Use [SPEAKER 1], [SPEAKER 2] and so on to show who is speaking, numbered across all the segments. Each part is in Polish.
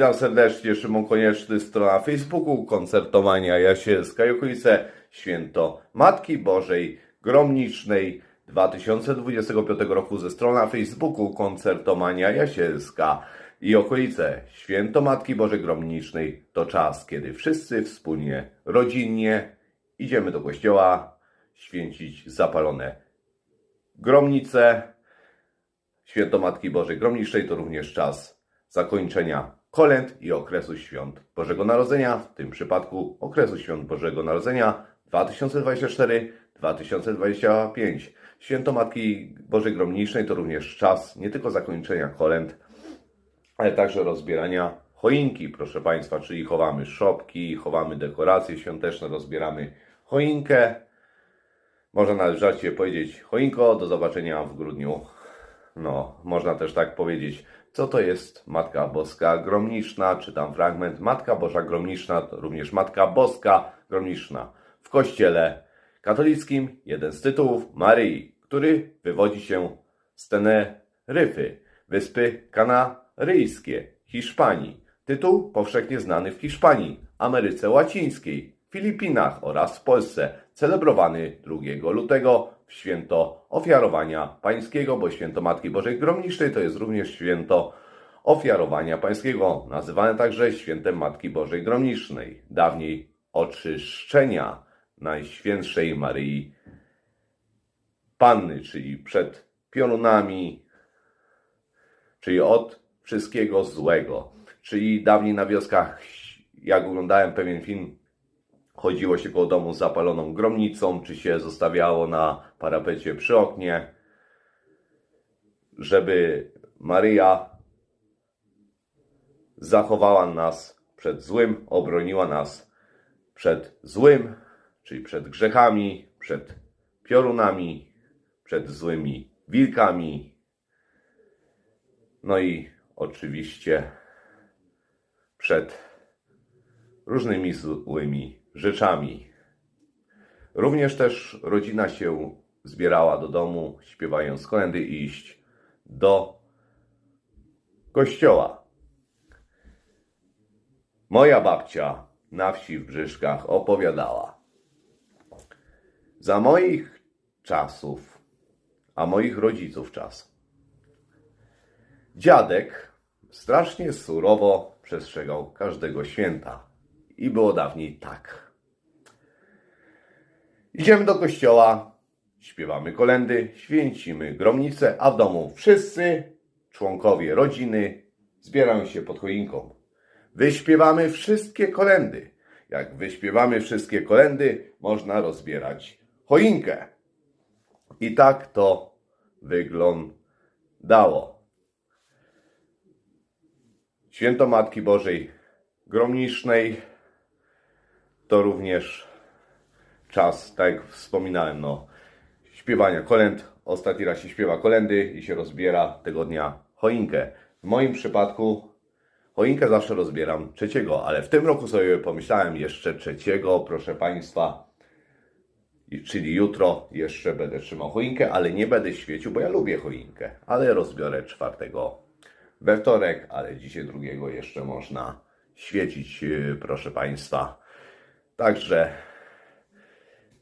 [SPEAKER 1] Witam serdecznie, Szymon Konieczny, strona Facebooku, koncertowania Jasielska i okolice, święto Matki Bożej Gromnicznej 2025 roku ze strona Facebooku, koncertomania Jasielska i okolice, święto Matki Bożej Gromnicznej. To czas, kiedy wszyscy wspólnie, rodzinnie idziemy do kościoła święcić zapalone gromnice, Święto Matki Bożej Gromnicznej to również czas zakończenia kolęd i okresu świąt Bożego Narodzenia, w tym przypadku okresu świąt Bożego Narodzenia 2024-2025. Święto Matki Bożej Gromnicznej to również czas nie tylko zakończenia kolęd, ale także rozbierania choinki, proszę Państwa, czyli chowamy szopki, chowamy dekoracje świąteczne, rozbieramy choinkę. Można nawet żarcie powiedzieć choinko, do zobaczenia w grudniu. No, można też tak powiedzieć, co to jest Matka Boska Gromniczna, czy tam fragment Matka Boża Gromniczna, to również Matka Boska Gromniczna. W kościele katolickim jeden z tytułów Maryi, który wywodzi się z Teneryfy, wyspy Kanaryjskie, Hiszpanii. Tytuł powszechnie znany w Hiszpanii, Ameryce Łacińskiej, Filipinach oraz w Polsce, celebrowany 2 lutego święto ofiarowania pańskiego, bo święto Matki Bożej Gromnicznej to jest również święto ofiarowania pańskiego, nazywane także świętem Matki Bożej Gromnicznej, dawniej oczyszczenia Najświętszej Maryi Panny, czyli przed piorunami, czyli od wszystkiego złego. Czyli dawniej na wioskach, jak oglądałem pewien film, chodziło się koło domu z zapaloną gromnicą, czy się zostawiało na parapecie przy oknie, żeby Maryja zachowała nas przed złym, obroniła nas przed złym, czyli przed grzechami, przed piorunami, przed złymi wilkami, no i oczywiście przed różnymi złymi rzeczami. Również też rodzina się zbierała do domu, śpiewając kolendy i iść do kościoła. Moja babcia na wsi w Brzyszkach opowiadała. Za moich czasów, a moich rodziców czas, dziadek strasznie surowo przestrzegał każdego święta. I było dawniej tak. Idziemy do kościoła, śpiewamy kolendy, święcimy gromnicę, a w domu wszyscy członkowie rodziny zbierają się pod choinką. Wyśpiewamy wszystkie kolendy. Jak wyśpiewamy wszystkie kolendy, można rozbierać choinkę. I tak to wyglądało. Święto Matki Bożej Gromnicznej to również czas, tak jak wspominałem, no, śpiewania kolęd. Ostatni raz się śpiewa kolendy i się rozbiera tego dnia choinkę. W moim przypadku choinkę zawsze rozbieram trzeciego, ale w tym roku sobie pomyślałem jeszcze trzeciego, proszę Państwa, czyli jutro jeszcze będę trzymał choinkę, ale nie będę świecił, bo ja lubię choinkę, ale rozbiorę czwartego we wtorek, ale dzisiaj drugiego jeszcze można świecić, yy, proszę Państwa. Także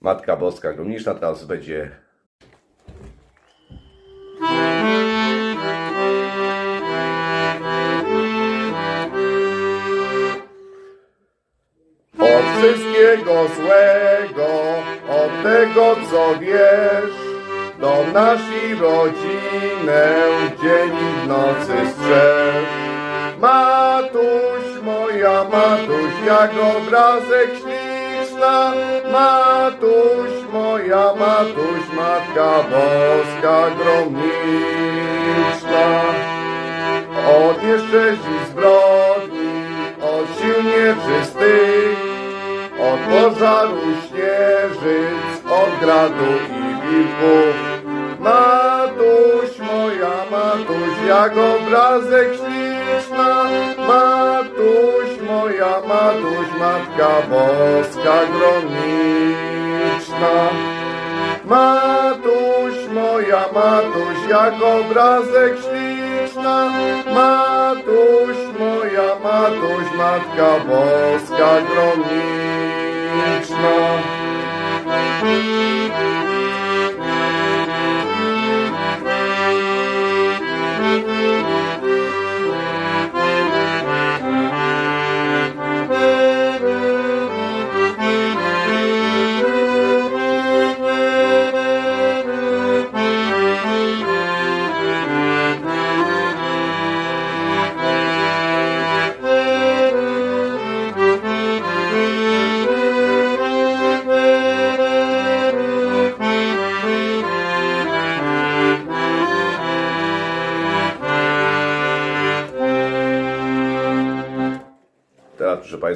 [SPEAKER 1] Matka Boska Gromniczna teraz będzie wszystkiego złego, od tego co wiesz, do naszej rodzinę dzień i nocy strzeż. Matuś, moja matuś, jak obrazek śliczna, matuś, moja matuś, matka boska gromniczna. Od nieszczęści zbrodni, od sił nieczystych, od pożaru śnieżyc, od gradu i wilków. Matuś, moja matuś, jak obrazek śliczna, matuś, moja matuś, matka boska gromniczna. Matuś, moja matuś, jak obrazek śliczna, matuś, moja matuś, Matka Boska gromniczna.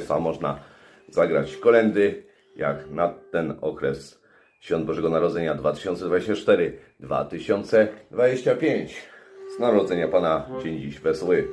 [SPEAKER 1] Można zagrać kolendy, jak na ten okres Świąt Bożego Narodzenia 2024-2025. Z narodzenia Pana dzień dziś wesoły.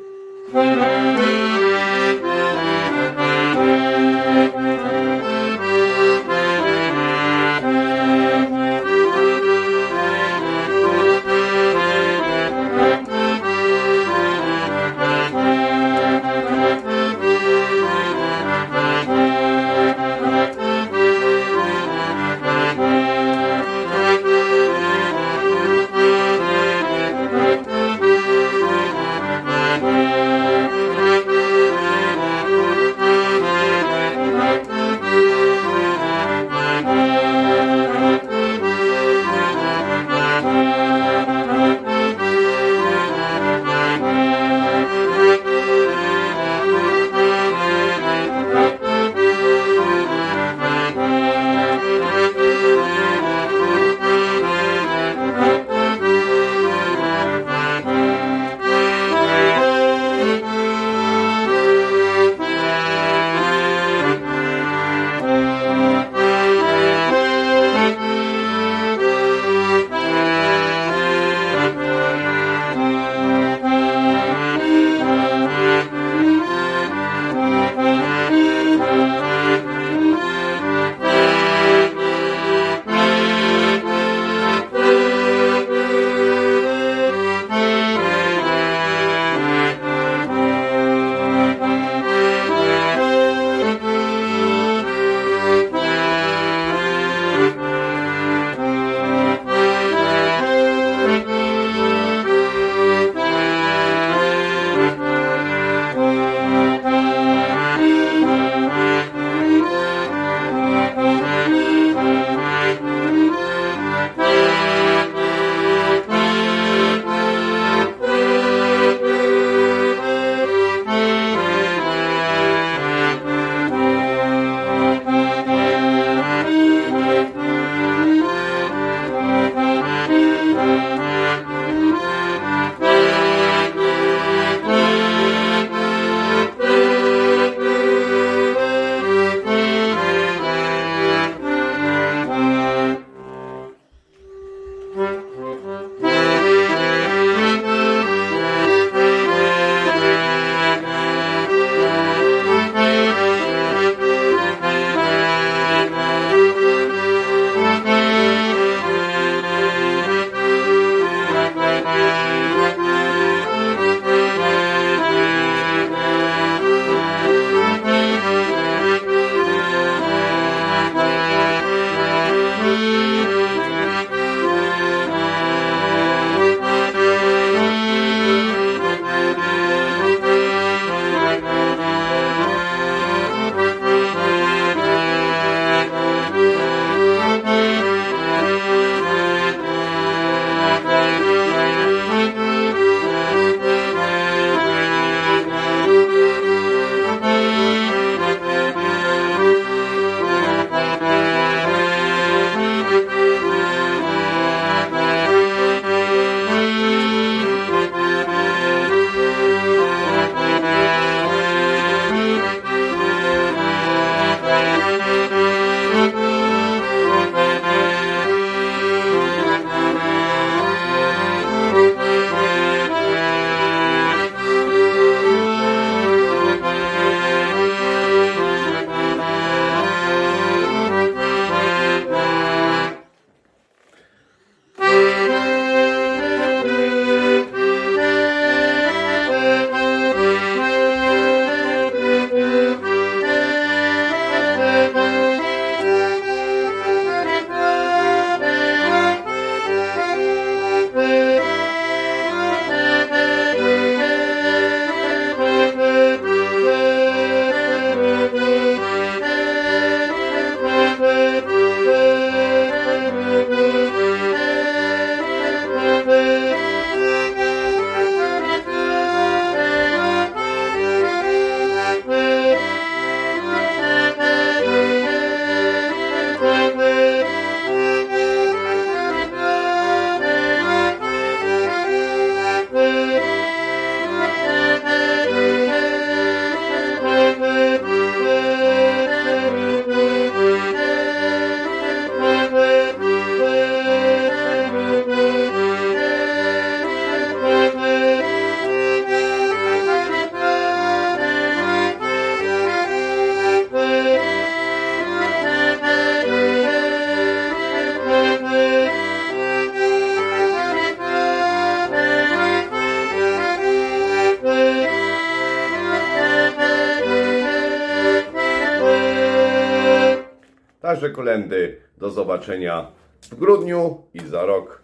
[SPEAKER 1] Także kolendy do zobaczenia w grudniu i za rok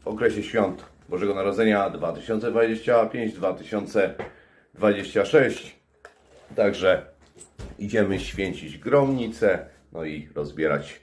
[SPEAKER 1] w okresie świąt Bożego Narodzenia 2025-2026. Także idziemy święcić gromnicę, no i rozbierać